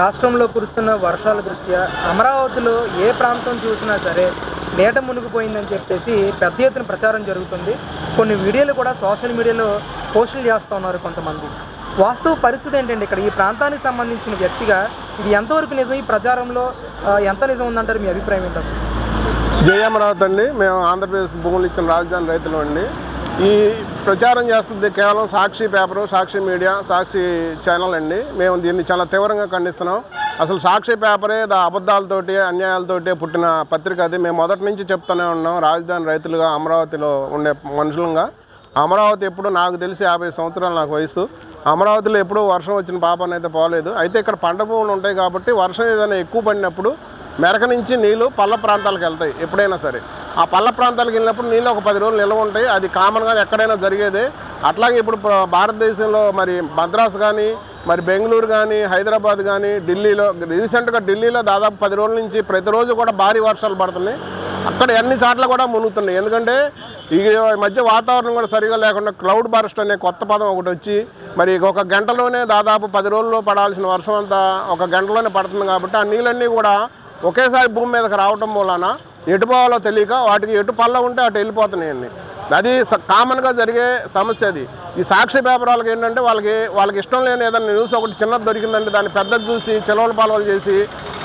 రాష్ట్రంలో కురుస్తున్న వర్షాల దృష్ట్యా అమరావతిలో ఏ ప్రాంతం చూసినా సరే నీట మునిగిపోయిందని చెప్పేసి పెద్ద ఎత్తున ప్రచారం జరుగుతుంది. కొన్ని వీడియోలు కూడా సోషల్ మీడియాలో పోస్టులు చేస్తూ ఉన్నారు కొంతమంది. వాస్తవ పరిస్థితి ఏంటంటే ఇక్కడ? ఈ ప్రాంతానికి సంబంధించిన వ్యక్తిగా ఇది ఎంతవరకు నిజం? ఈ ప్రచారంలో ఎంత నిజం ఉందంటారు? మీ అభిప్రాయం ఏంటి అసలు? జయ అమరావతి అండి. మేము ఆంధ్రప్రదేశ్ భూములు ఇచ్చిన రాజధాని రైతులు అండి. ఈ ప్రచారం చేస్తుంది కేవలం Sakshi paper Sakshi media Sakshi channel అండి. మేము దీన్ని చాలా తీవ్రంగా ఖండిస్తున్నాం. అసలు సాక్షి పేపరే దా అబద్ధాలతోటి అన్యాయాలతోటి పుట్టిన పత్రిక అది. మేము మొదటి నుంచి చెప్తూనే ఉన్నాం. రాజధాని రైతులుగా అమరావతిలో ఉండే మనుషులంగా. అమరావతి ఎప్పుడు నాకు తెలిసి యాభై సంవత్సరాలు నాకు వయసు. అమరావతిలో ఎప్పుడూ వర్షం వచ్చిన పాపన అయితే పోలేదు. అయితే ఇక్కడ పంట భూములు ఉంటాయి కాబట్టి వర్షం ఏదైనా ఎక్కువ పడినప్పుడు మెరక నుంచి నీళ్ళు పల్ల ప్రాంతాలకు వెళ్తాయి ఎప్పుడైనా సరే. ఆ పల్ల ప్రాంతాలకు వెళ్ళినప్పుడు నీళ్ళు ఒక పది రోజులు నిల్వ ఉంటాయి. అది కామన్గా ఎక్కడైనా జరిగేదే. అట్లాగే ఇప్పుడు భారతదేశంలో మరి మద్రాసు కానీ మరి బెంగళూరు కానీ హైదరాబాద్ కానీ ఢిల్లీలో రీసెంట్గా ఢిల్లీలో దాదాపు పది రోజుల నుంచి ప్రతిరోజు కూడా భారీ వర్షాలు పడుతున్నాయి. అక్కడ అన్ని చోట్ల కూడా మునుగుతున్నాయి. ఎందుకంటే ఈ మధ్య వాతావరణం కూడా సరిగా లేకుండా క్లౌడ్ బర్స్ట్ అనే కొత్త పదం ఒకటి వచ్చి మరి ఒక గంటలోనే దాదాపు పది రోజుల్లో పడాల్సిన వర్షం అంతా ఒక గంటలోనే పడుతుంది కాబట్టి ఆ నీళ్ళన్నీ కూడా ఒకేసారి భూమి మీదకి రావటం మూలాన ఎటు పోవాలో తెలియక వాటికి ఎటు పళ్ళ ఉంటే అటు వెళ్ళిపోతున్నాయండి అది స- కామన్గా జరిగే సమస్య అది. ఈ సాక్షి పేపర్ వాళ్ళకి ఏంటంటే వాళ్ళకి వాళ్ళకి ఇష్టం లేని ఏదైనా న్యూస్ ఒకటి చిన్నది దొరికిందంటే దాన్ని పెద్దది చూసి చెలవలు పాలవలు చేసి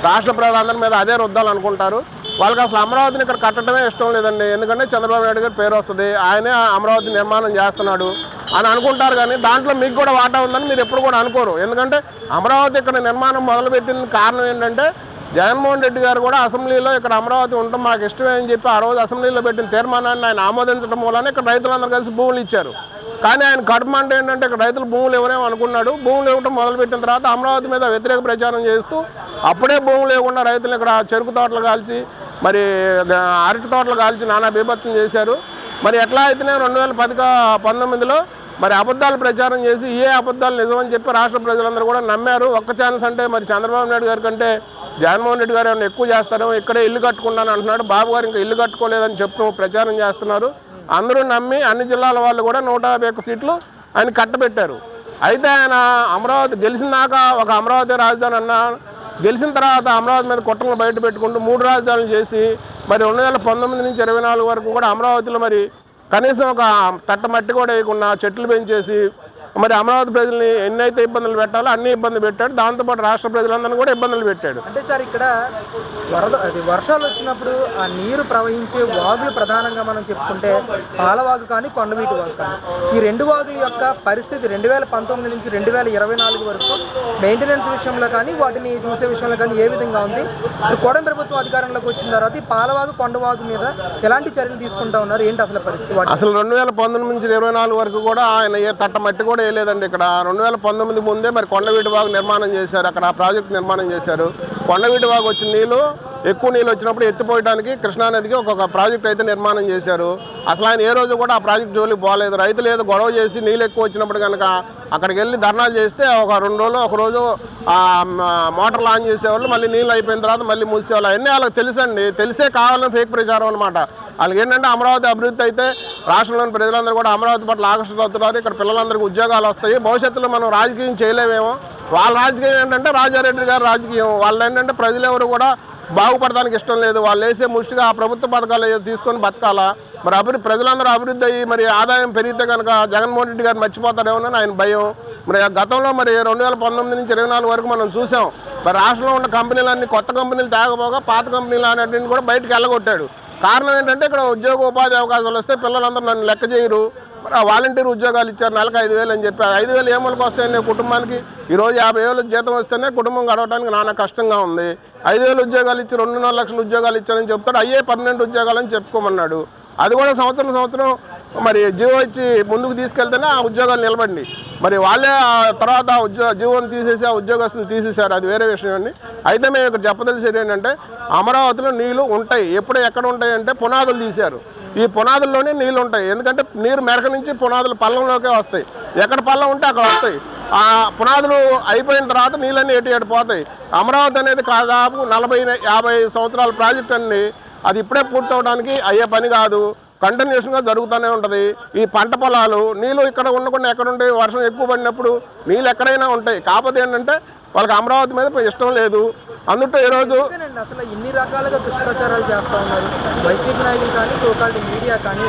రాష్ట్ర ప్రజలందరి మీద అదే రుద్దాలనుకుంటారు. వాళ్ళకి అసలు అమరావతిని ఇక్కడ కట్టడమే ఇష్టం లేదండి. ఎందుకంటే చంద్రబాబు నాయుడు గారి పేరు వస్తుంది. ఆయనే అమరావతి నిర్మాణం చేస్తున్నాడు అని అనుకుంటారు కానీ దాంట్లో మీకు కూడా వాటా ఉందని మీరు ఎప్పుడు కూడా అనుకోరు. ఎందుకంటే అమరావతి ఇక్కడ నిర్మాణం మొదలుపెట్టిన కారణం ఏంటంటే జగన్మోహన్ రెడ్డి గారు కూడా అసెంబ్లీలో ఇక్కడ అమరావతి ఉండటం మాకు ఇష్టమే అని చెప్పి ఆ రోజు అసెంబ్లీలో పెట్టిన తీర్మానాన్ని ఆయన ఆమోదించడం మూలనే ఇక్కడ రైతులందరూ కలిసి భూములు ఇచ్చారు. కానీ ఆయన కడుపు అంటే ఏంటంటే ఇక్కడ రైతులు భూములు ఎవరేమో అనుకున్నాడు. భూములు ఇవ్వడం మొదలుపెట్టిన తర్వాత అమరావతి మీద వ్యతిరేక ప్రచారం చేస్తూ అప్పుడే భూములు లేకుండా రైతులు ఇక్కడ చెరుకు తోటలు కాల్చి మరి అరటి తోటలు కాల్చి నానా బీభత్సం చేశారు. మరి ఎట్లా అయితేనే రెండు వేల పది పంతొమ్మిదిలో మరి అబద్ధాలు ప్రచారం చేసి ఏ అబద్ధాలు నిజమని చెప్పి రాష్ట్ర ప్రజలందరూ కూడా నమ్మారు. ఒక్క ఛాన్స్ అంటే మరి చంద్రబాబు నాయుడు గారి కంటే జగన్మోహన్ రెడ్డి గారు ఏమైనా ఎక్కువ చేస్తారో ఇక్కడే ఇల్లు కట్టుకున్నాను అంటున్నాడు. బాబు గారు ఇంకా ఇల్లు కట్టుకోలేదని చెప్పి ప్రచారం చేస్తున్నారు. అందరూ నమ్మి అన్ని జిల్లాల వాళ్ళు కూడా నూట యాభై సీట్లు ఆయన కట్టబెట్టారు. అయితే ఆయన అమరావతి గెలిచినాక ఒక అమరావతి రాజధాని అన్న గెలిచిన తర్వాత అమరావతి మీద కుట్రలు బయట పెట్టుకుంటూ మూడు రాజధానులు చేసి మరి రెండు వేల పంతొమ్మిది నుంచి ఇరవై నాలుగు వరకు కూడా అమరావతిలో మరి కనీసం ఒక తట్ట మట్టి కూడా వేయకుండా చెట్లు పెంచేసి మరి అమరావతి ప్రజల్ని ఎన్నైతే ఇబ్బందులు పెట్టాలో అన్ని ఇబ్బందులు పెట్టాడు. దాంతోపాటు రాష్ట్ర ప్రజలందరినీ కూడా ఇబ్బందులు పెట్టాడు. అంటే సార్ ఇక్కడ వరద అది వర్షాలు వచ్చినప్పుడు ఆ నీరు ప్రవహించే వాగులు ప్రధానంగా మనం చెప్పుకుంటే పాలవాగు కానీ కొండవీటి వాగు కానీ. ఈ రెండు వాగుల యొక్క పరిస్థితి రెండు వేల పంతొమ్మిది నుంచి రెండు వేల ఇరవై నాలుగు వరకు మెయింటెనెన్స్ విషయంలో కానీ వాటిని చూసే విషయంలో కానీ ఏ విధంగా ఉంది? ఇప్పుడు కూటమి ప్రభుత్వం అధికారంలోకి వచ్చిన తర్వాత ఈ పాలవాగు కొండవాగు మీద ఎలాంటి చర్యలు తీసుకుంటా ఉన్నారు? ఏంటి అసలు పరిస్థితి? అసలు రెండు వేల పంతొమ్మిది నుంచి ఇరవై నాలుగు వరకు కూడా ఆయన ఏ తట్ట మట్టి కూడా చేయలేదండి ఇక్కడ. రెండు వేల పంతొమ్మిది ముందే మరి కొండవీటి వాగు నిర్మాణం చేశారు. అక్కడ ప్రాజెక్ట్ నిర్మాణం చేశారు. కొండవీటి వాగు వచ్చిన నీళ్ళు ఎక్కువ నీళ్ళు వచ్చినప్పుడు ఎత్తిపోయడానికి కృష్ణానదికి ఒక్కొక్క ప్రాజెక్ట్ అయితే నిర్మాణం చేశారు. అసలు ఆయన ఏ రోజు కూడా ఆ ప్రాజెక్ట్ జోలికి పోలేదు. రైతులు ఏదో గొడవ చేసి నీళ్ళు ఎక్కువ వచ్చినప్పుడు కనుక అక్కడికి వెళ్ళి ధర్నాలు చేస్తే ఒక రెండు రోజులు ఒక రోజు మోటార్ లాంచ్ చేసేవాళ్ళు మళ్ళీ నీళ్ళు అయిపోయిన తర్వాత మళ్ళీ మూసేవాళ్ళు. అవన్నీ వాళ్ళకి తెలుసండి. తెలిసే కావాలని ఫేక్ ప్రచారం అనమాట వాళ్ళకి ఏంటంటే అమరావతి అభివృద్ధి అయితే రాష్ట్రంలోని ప్రజలందరూ కూడా అమరావతి పట్ల ఆకర్షితున్నారు ఇక్కడ పిల్లలందరికీ ఉద్యోగాలు వస్తాయి. భవిష్యత్తులో మనం రాజకీయం చేయలేమేమో. వాళ్ళ రాజకీయం ఏంటంటే రాజారెడ్డి గారి రాజకీయం. వాళ్ళు ఏంటంటే ప్రజలెవరు కూడా బాగుపడడానికి ఇష్టం లేదు. వాళ్ళు వేసే ముష్టిగా ఆ ప్రభుత్వ పథకాలు తీసుకొని బతకాలా? మరి అభివృద్ధి ప్రజలందరూ అభివృద్ధి అయ్యి మరి ఆదాయం పెరిగితే కనుక జగన్మోహన్ రెడ్డి గారు మర్చిపోతారేమో ఆయన భయం. మరి ఆ గతంలో మరి రెండు వేల పంతొమ్మిది నుంచి ఇరవై నాలుగు వరకు మనం చూసాం. మరి రాష్ట్రంలో ఉన్న కంపెనీలన్నీ కొత్త కంపెనీలు తేకపోగా పాత కంపెనీలు అనేటిని కూడా బయటకు వెళ్ళగొట్టాడు. కారణం ఏంటంటే ఇక్కడ ఉద్యోగ ఉపాధి అవకాశాలు వస్తే పిల్లలందరూ నన్ను లెక్క చేయరు. ఆ వాలంటీర్ ఉద్యోగాలు ఇచ్చారు నెలకు ఐదు వేలు అని చెప్పి. ఐదు వేలు ఏమలకు మూలకి వస్తాయండి కుటుంబానికి? ఈరోజు యాభై వేలు జీతం వస్తేనే కుటుంబం గడవడానికి నానా కష్టంగా ఉంది. ఐదు వేలు ఉద్యోగాలు ఇచ్చి రెండున్నర లక్షల ఉద్యోగాలు ఇచ్చారని చెప్తాడు. అయ్యే పర్మనెంట్ ఉద్యోగాలు అని చెప్పుకోమన్నాడు. అది కూడా సంవత్సరం సంవత్సరం మరి జీవో ఇచ్చి ముందుకు తీసుకెళ్తేనే ఆ ఉద్యోగాలు నిలబడి మరి వాళ్ళే తర్వాత ఉద్యో ఉద్యోగ జీవోని తీసేసి ఆ ఉద్యోగస్తుని తీసేశారు. అది వేరే విషయం అండి. అయితే మేము ఇక్కడ చెప్పదలిసేది ఏంటంటే అమరావతిలో నీళ్ళు ఉంటాయి. ఎప్పుడు ఎక్కడ ఉంటాయి అంటే పునాదులు తీశారు. ఈ పునాదుల్లోనే నీళ్ళు ఉంటాయి. ఎందుకంటే నీరు మెరక నుంచి పునాదులు పల్లంలోకే వస్తాయి. ఎక్కడ పల్లం ఉంటే అక్కడ వస్తాయి. ఆ పునాదులు అయిపోయిన తర్వాత నీళ్ళన్నీ ఎటు ఎటు పోతాయి. అమరావతి అనేది దాదాపు నలభై యాభై సంవత్సరాల ప్రాజెక్ట్ అండి. అది ఇప్పుడే పూర్తవడానికి అయ్యే పని కాదు. కంటిన్యూషన్గా జరుగుతూనే ఉంటుంది. ఈ పంట పొలాలు నీళ్ళు ఇక్కడ ఉండకుండా ఎక్కడ ఉంటాయి వర్షం ఎక్కువ పడినప్పుడు నీళ్ళు ఎక్కడైనా ఉంటాయి. కాకపోతే ఏంటంటే వాళ్ళకి అమరావతి మీద ఇష్టం లేదు. అందుట్లో ఈరోజు అసలు ఇన్ని రకాలుగా దుష్ప్రచారాలు చేస్తూ ఉన్నారు. వైసీపీ నాయకులు కానీ సోకాల్డ్ మీడియా కానీ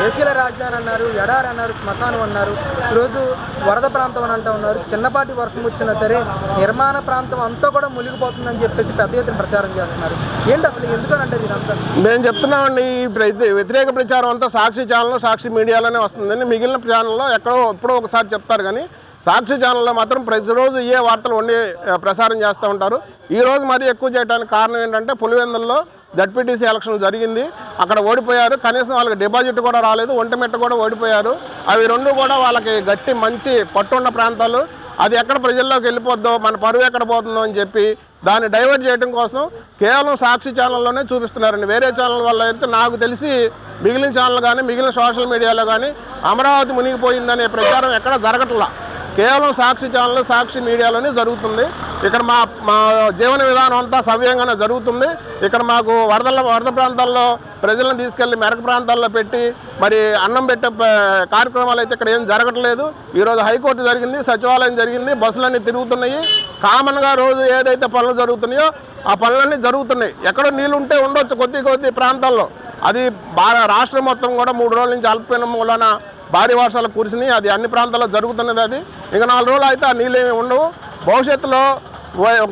దేశీయ రాజధాని అన్నారు ఎడారి అన్నారు శ్మశానం అన్నారు. ఈరోజు వరద ప్రాంతం అని అంటూ ఉన్నారు. చిన్నపాటి వర్షం వచ్చినా సరే నిర్మాణ ప్రాంతం అంతా కూడా మునిగిపోతుందని చెప్పేసి పెద్ద ఎత్తున ప్రచారం చేస్తున్నారు. ఏంటి అసలు ఎందుకనంటే ఇదంతా? మేము చెప్తున్నామండి ఈ వ్యతిరేక ప్రచారం అంతా సాక్షి ఛానల్ సాక్షి మీడియాలోనే వస్తుందండి మిగిలిన ఛానల్లో ఎక్కడో ఎప్పుడో ఒకసారి చెప్తారు కానీ సాక్షి ఛానల్లో మాత్రం ప్రతిరోజు ఏ వార్తలు వండి ప్రసారం చేస్తూ ఉంటారు. ఈరోజు మరీ ఎక్కువ చేయడానికి కారణం ఏంటంటే పులివెందుల్లో జడ్పీటీసీ ఎలక్షన్ జరిగింది. అక్కడ ఓడిపోయారు. కనీసం వాళ్ళకి డిపాజిట్ కూడా రాలేదు. ఒంటిమెట్ట కూడా ఓడిపోయారు. అవి రెండు కూడా వాళ్ళకి గట్టి మంచి పట్టున్న ప్రాంతాలు. అది ఎక్కడ ప్రజల్లోకి వెళ్ళిపోద్దో మన పరువు ఎక్కడ పోతుందో అని చెప్పి దాన్ని డైవర్ట్ చేయడం కోసం కేవలం సాక్షి ఛానల్లోనే చూపిస్తున్నారండి. వేరే ఛానల్ వల్ల అయితే నాకు తెలిసి మిగిలిన ఛానల్ కానీ మిగిలిన సోషల్ మీడియాలో కానీ అమరావతి మునిగిపోయిందనే ప్రచారం ఎక్కడ జరగట్లా. కేవలం సాక్షి ఛానల్ సాక్షి మీడియాలోనే జరుగుతుంది. ఇక్కడ మా మా జీవన విధానం అంతా సవ్యంగానే జరుగుతుంది. ఇక్కడ మాకు వరదల వరద ప్రాంతాల్లో ప్రజలను తీసుకెళ్ళి మెరక ప్రాంతాల్లో పెట్టి మరి అన్నం పెట్టే కార్యక్రమాలు అయితే ఇక్కడ ఏం జరగట్లేదు. ఈరోజు హైకోర్టు జరిగింది సచివాలయం జరిగింది బస్సులన్నీ తిరుగుతున్నాయి. కామన్గా రోజు ఏదైతే పనులు జరుగుతున్నాయో ఆ పనులన్నీ జరుగుతున్నాయి. ఎక్కడో నీళ్ళు ఉంటే ఉండొచ్చు కొద్ది కొద్ది ప్రాంతాల్లో. అది బాగా రాష్ట్రం మొత్తం కూడా మూడు రోజుల నుంచి అల్పపీడనం మూలన భారీ వర్షాలు కురిసినాయి. అది అన్ని ప్రాంతాల్లో జరుగుతున్నది అది. ఇక నాలుగు రోజులు అయితే ఆ నీళ్ళు ఏమి ఉండవు. భవిష్యత్తులో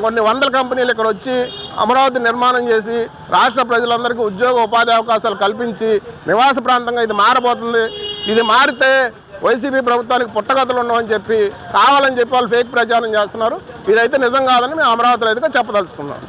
కొన్ని వందల కంపెనీలు ఇక్కడ వచ్చి అమరావతి నిర్మాణం చేసి రాష్ట్ర ప్రజలందరికీ ఉద్యోగ ఉపాధి అవకాశాలు కల్పించి నివాస ప్రాంతంగా ఇది మారబోతుంది. ఇది మారితే వైసీపీ ప్రభుత్వానికి పుట్టగతులు ఉండవని చెప్పి కావాలని చెప్పి వాళ్ళు ఫేక్ ప్రచారం చేస్తున్నారు. ఇదైతే నిజం కాదని మేము అమరావతి రైతుగా చెప్పదలుచుకున్నాం.